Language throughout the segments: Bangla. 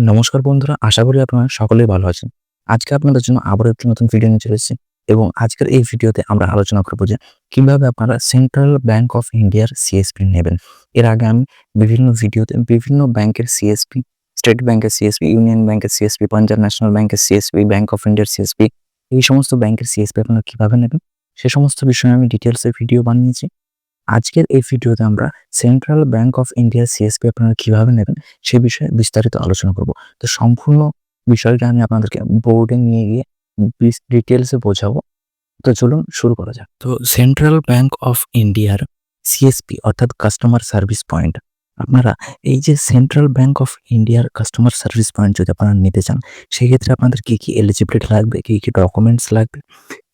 নমস্কার বন্ধুরা, আশা করি আপনারা সকলেই ভালো আছেন। আজকে আপনাদের জন্য আবার একটি নতুন ভিডিও নিয়ে চলে এসেছি এবং আজকের এই ভিডিওতে আমরা আলোচনা করব যে কীভাবে আপনারা সেন্ট্রাল ব্যাংক অফ ইন্ডিয়ার সিএসপি নেবেন। এর আগে আমি বিভিন্ন ভিডিওতে বিভিন্ন ব্যাংকের সিএসপি স্টেট ব্যাংকের সিএসপি ইউনিয়ন ব্যাংকের সিএসপি পাঞ্জাব ন্যাশনাল ব্যাংকের সিএসপি ব্যাংক অফ ইন্ডিয়ার সিএসপি এই সমস্ত ব্যাংকের সিএসপি আপনারা কীভাবে নেবেন? সে সমস্ত বিষয়ে আমি ডিটেলসে ভিডিও বানিয়েছি। আজকের এই ভিডিওতে আমরা Central Bank of India CSP আপনারা কীভাবে নেবেন সে বিষয়ে বিস্তারিত আলোচনা করব। তো সম্পূর্ণ বিষয়টা আমি আপনাদেরকে বোর্ডে নিয়ে গিয়ে ডিটেলসে বোঝাবো। তো চলুন শুরু করা যাক। তো সেন্ট্রাল ব্যাংক অফ ইন্ডিয়ার সিএসপি অর্থাৎ কাস্টমার সার্ভিস পয়েন্ট আপনারা এই যে সেন্ট্রাল ব্যাংক অফ ইন্ডিয়ার কাস্টমার সার্ভিস পয়েন্ট যদি আপনারা নিতে চান সেই ক্ষেত্রে আপনাদের কী কী এলিজিবিলিটি লাগবে, কী কী ডকুমেন্টস লাগবে,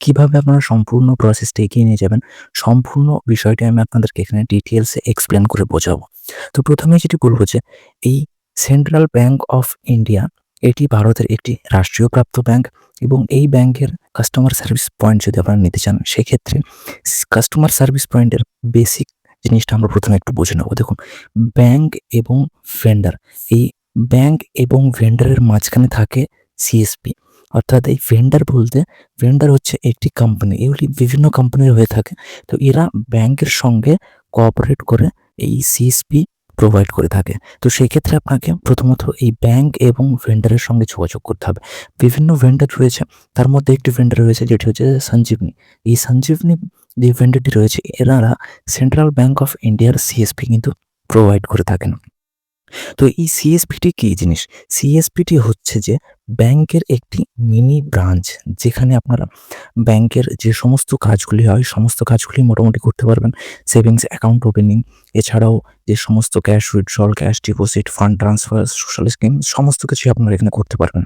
কীভাবে আপনারা সম্পূর্ণ প্রসেসটা এগিয়ে নিয়ে যাবেন, সম্পূর্ণ বিষয়টি আমি আপনাদেরকে এখানে ডিটেলসে এক্সপ্লেন করে বোঝাবো। তো প্রথমে যেটি বলব যে, এই সেন্ট্রাল ব্যাংক অফ ইন্ডিয়া এটি ভারতের একটি রাষ্ট্রীয় প্রাপ্ত ব্যাংক এবং এই ব্যাংকের কাস্টমার সার্ভিস পয়েন্ট যদি আপনারা নিতে চান, সেক্ষেত্রে কাস্টমার সার্ভিস পয়েন্টের বেসিক জিনিসটা আমরা প্রথমে একটু বুঝে নেব। দেখুন ব্যাংক এবং ভেন্ডার এই ব্যাংক এবং ভেন্ডারের মাঝখানে থাকে সিএসপি অর্থাৎ এই ভেন্ডার বলতে ভেন্ডার হচ্ছে একটি কোম্পানি এগুলি বিভিন্ন কোম্পানির হয়ে থাকে। তো এরা ব্যাংকের সঙ্গে কোঅপারেট করে এই সিএসপি প্রোভাইড করে থাকে। তো সেই ক্ষেত্রে আপনাকে প্রথমত এই ব্যাংক এবং ভেন্ডারের সঙ্গে যোগাযোগ করতে হবে। বিভিন্ন ভেন্ডার রয়েছে, তার মধ্যে একটি ভেন্ডার রয়েছে যেটি হচ্ছে সঞ্জীবনী। এই সঞ্জীবনী যে ভেন্ডারটি রয়েছে, এনারা সেন্ট্রাল ব্যাংক অফ ইন্ডিয়ার সিএসপি কিন্তু প্রোভাইড করে থাকেন। তো এই সিএসপিটি কী জিনিস? সিএসপিটি হচ্ছে যে ব্যাংকের একটি মিনি ব্রাঞ্চ যেখানে আপনারা ব্যাংকের যে সমস্ত কাজগুলি হয়, সমস্ত কাজগুলি মোটামুটি করতে পারবেন। সেভিংস অ্যাকাউন্ট ওপেনিং, এছাড়াও যে সমস্ত cash withdrawal, cash deposit, fund transfer, social scheme, সমস্ত কিছুই আপনারা এখানে করতে পারবেন।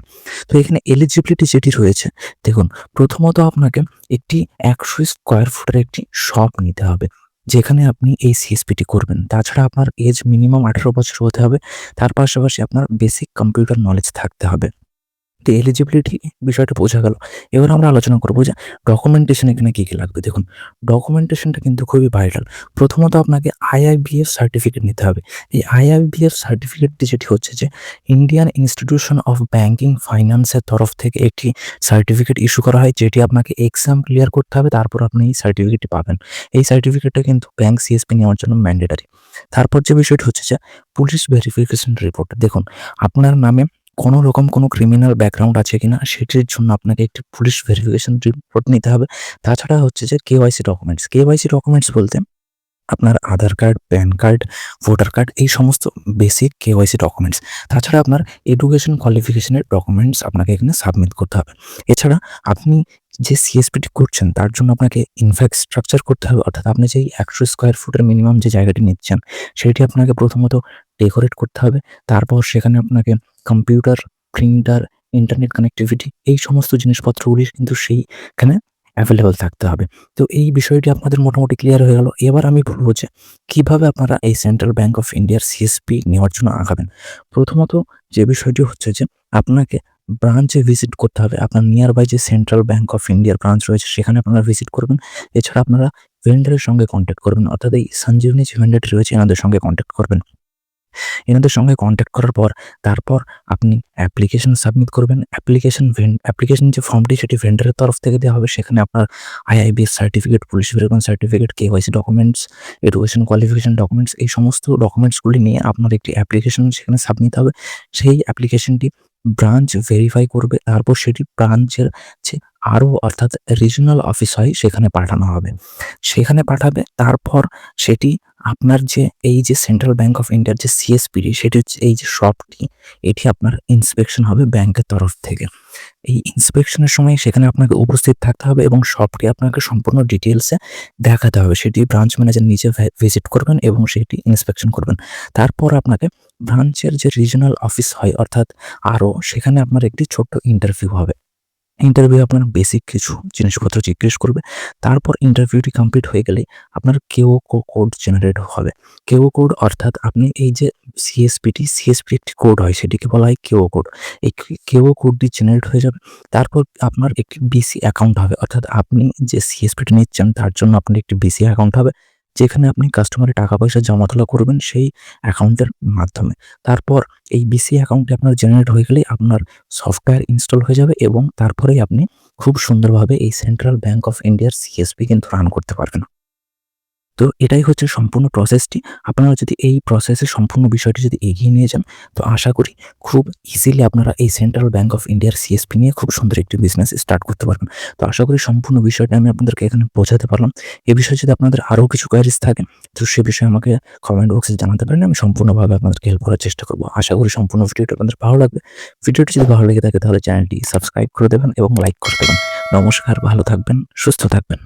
তো এখানে এলিজিবিলিটি যেটি রয়েছে, দেখুন, প্রথমত আপনাকে একটি একশো স্কোয়ার ফুটের একটি শপ নিতে হবে। যেখানে আপনি এই সিএসপিটি করবেন, তাছাড়া আপনার এজ মিনিমাম আঠেরো বছর হতে হবে, তার পাশাপাশি আপনার বেসিক কম্পিউটার নলেজ থাকতে হবে। তো এলিজিবিলিটি বিষয়টা বোঝা গেল। এবার আমরা আলোচনা করব যে ডকুমেন্টেশন এখানে কী কী লাগবে। দেখুন ডকুমেন্টেশনটা কিন্তু খুবই ভাইটাল প্রথমত আপনাকে আইআইবিএফ সার্টিফিকেট নিতে হবে। এই আইআইবিএফ সার্টিফিকেটটি যেটি হচ্ছে যে ইন্ডিয়ান ইনস্টিটিউশন অফ ব্যাংকিং ফাইন্যান্সের তরফ থেকে একটি সার্টিফিকেট ইস্যু করা হয়, যেটি আপনাকে এক্সাম ক্লিয়ার করতে হবে, তারপর আপনি এই সার্টিফিকেটটি পাবেন। এই সার্টিফিকেটটা কিন্তু ব্যাংক সিএসপি নেওয়ার জন্য ম্যান্ডেটারি তারপর যে বিষয়টি হচ্ছে যে পুলিশ ভেরিফিকেশন রিপোর্ট দেখুন, আপনার নামে কোনো রকম কোনো ক্রিমিনাল ব্যাকগ্রাউন্ড আছে কিনা সেটির জন্য আপনাকে একটি পুলিশ ভেরিফিকেশন রিপোর্ট নিতে হবে। তাছাড়া হচ্ছে যে কেওয়াইসি ডকুমেন্টস কেওয়াইসি ডকুমেন্টস বলতে আপনার Aadhaar card, PAN card, voter card এই সমস্ত বেসিক কেওয়াইসি ডকুমেন্টস তাছাড়া আপনার এডুকেশন কোয়ালিফিকেশনের ডকুমেন্টস আপনাকে এখানে সাবমিট করতে হবে। এছাড়া আপনি যে সিএসপিটি করছেন তার জন্য আপনাকে ইনফ্যাক্ট স্ট্রাকচার করতে হবে। অর্থাৎ আপনি যেই একশো স্কোয়ার ফুটের মিনিমাম যে জায়গাটি নিচ্ছেন সেটি আপনাকে প্রথমত ডেকোরেট করতে হবে। তারপর সেখানে আপনাকে কম্পিউটার প্রিন্টার ইন্টারনেট কানেক্টিভিটি এই সমস্ত জিনিসপত্রগুলি কিন্তু সেইখানে অ্যাভেলেবল থাকতে হবে। তো এই বিষয়টি আপনাদের মোটামুটি ক্লিয়ার হয়ে গেল। এবার আমি বলব যে, কীভাবে আপনারা এই সেন্ট্রাল ব্যাঙ্ক অফ ইন্ডিয়ার সিএসপি নেওয়ার জন্য আগাবেন? প্রথমত যে বিষয়টি হচ্ছে যে, আপনাকে ব্রাঞ্চে ভিজিট করতে হবে। আপনার নিয়ার বাই যে সেন্ট্রাল ব্যাঙ্ক অফ ইন্ডিয়ার ব্রাঞ্চ রয়েছে, সেখানে আপনারা ভিজিট করবেন। এছাড়া আপনারা ভেন্ডারের সঙ্গে কন্ট্যাক্ট করবেন। অর্থাৎ এই সঞ্জীবনী যে ভেন্ডারটি রয়েছে, এনাদের সঙ্গে কন্ট্যাক্ট করবেন। এনাদের সঙ্গে কন্ট্যাক্ট করার পর, তারপর আপনি অ্যাপ্লিকেশন সাবমিট করবেন। অ্যাপ্লিকেশন অ্যাপ্লিকেশন যে ফর্মটি সেটি ভেন্ডারের তরফ থেকে দেওয়া হবে। সেখানে আপনার IIBS certificate police verification certificate KYC documents education qualification documents এই সমস্ত ডকুমেন্টসগুলি নিয়ে আপনার একটি অ্যাপ্লিকেশন সেখানে সাবমিট হবে। সেই অ্যাপ্লিকেশনটি ব্রাঞ্চ ভেরিফাই করবে। তারপর সেটি ব্রাঞ্চের যে আরও অর্থাৎ রিজনাল অফিস হয়, সেখানে পাঠানো হবে। সেখানে পাঠাবে, তারপর সেটি আপনার যে, এই যে সেন্ট্রাল ব্যাংক অফ ইন্ডিয়ার যে সিএসপিডি সেটি হচ্ছে এই যে শপটি এটি আপনার ইন্সপেকশন হবে ব্যাংকের তরফ থেকে। এই ইন্সপেকশনের সময় সেখানে আপনাকে উপস্থিত থাকতে হবে এবং শপটি আপনাকে সম্পূর্ণ ডিটেলসে দেখাতে হবে। সেটি ব্রাঞ্চ ম্যানেজার নিজে ভিজিট করবেন এবং সেটি ইন্সপেকশন করবেন। তারপর আপনাকে ব্রাঞ্চের যে রিজনাল অফিস হয়, অর্থাৎ আরও সেখানে আপনার একটি ছোট্ট ইন্টারভিউ হবে। ইন্টারভিউ আপনার বেসিক কিছু জিনিসপত্র জিজ্ঞেস করবে। তারপর ইন্টারভিউটি কমপ্লিট হয়ে গেলে আপনার কেও কোড জেনারেট হবে। কেও কোড অর্থাৎ আপনি এই যে সিএসপিটি সিএসপি একটি কোড হয়, সেটিকে বলা হয় কেও কোড এই কেও কোডটি জেনারেট হয়ে যাবে। তারপর আপনার একটি বিসি অ্যাকাউন্ট হবে। অর্থাৎ আপনি যে সিএসপিটি নিচ্ছেন, তার জন্য আপনার একটি বিসি অ্যাকাউন্ট হবে। যেখানে আপনি কাস্টমারের টাকা পয়সা জমা তোলা করবেন সেই অ্যাকাউন্টের মাধ্যমে। তারপর এই বিসি অ্যাকাউন্টে আপনার জেনারেট হয়ে গেলেই আপনার সফটওয়্যার ইনস্টল হয়ে যাবে এবং তারপরেই আপনি খুব সুন্দরভাবে এই সেন্ট্রাল ব্যাঙ্ক অফ ইন্ডিয়ার সিএসপি কিন্তু রান করতে পারবেন। তো এটাই হচ্ছে সম্পূর্ণ প্রসেসটি আপনারা যদি এই প্রসেসের সম্পূর্ণ বিষয়টি যদি এগিয়ে নিয়ে যান, তো আশা করি খুব ইজিলি আপনারা এই সেন্ট্রাল ব্যাঙ্ক অফ ইন্ডিয়ার সিএসপি নিয়ে খুব সুন্দর একটি বিজনেস স্টার্ট করতে পারবেন। তো আশা করি সম্পূর্ণ বিষয়টা আমি আপনাদেরকে এখানে বোঝাতে পারলাম। এ বিষয়ে যদি আপনাদের আরও কিছু কোয়ারিজ থাকে, তো সে বিষয়ে আমাকে কমেন্ট বক্সে জানাতে পারেন, আমি সম্পূর্ণভাবে আপনাদেরকে হেল্প করার চেষ্টা করব। আশা করি সম্পূর্ণ ভিডিওটা আপনাদের ভালো লাগবে। ভিডিওটি যদি ভালো লেগে থাকে, তাহলে চ্যানেলটি সাবস্ক্রাইব করে দেবেন এবং লাইক করে দেবেন। নমস্কার, ভালো থাকবেন, সুস্থ থাকবেন।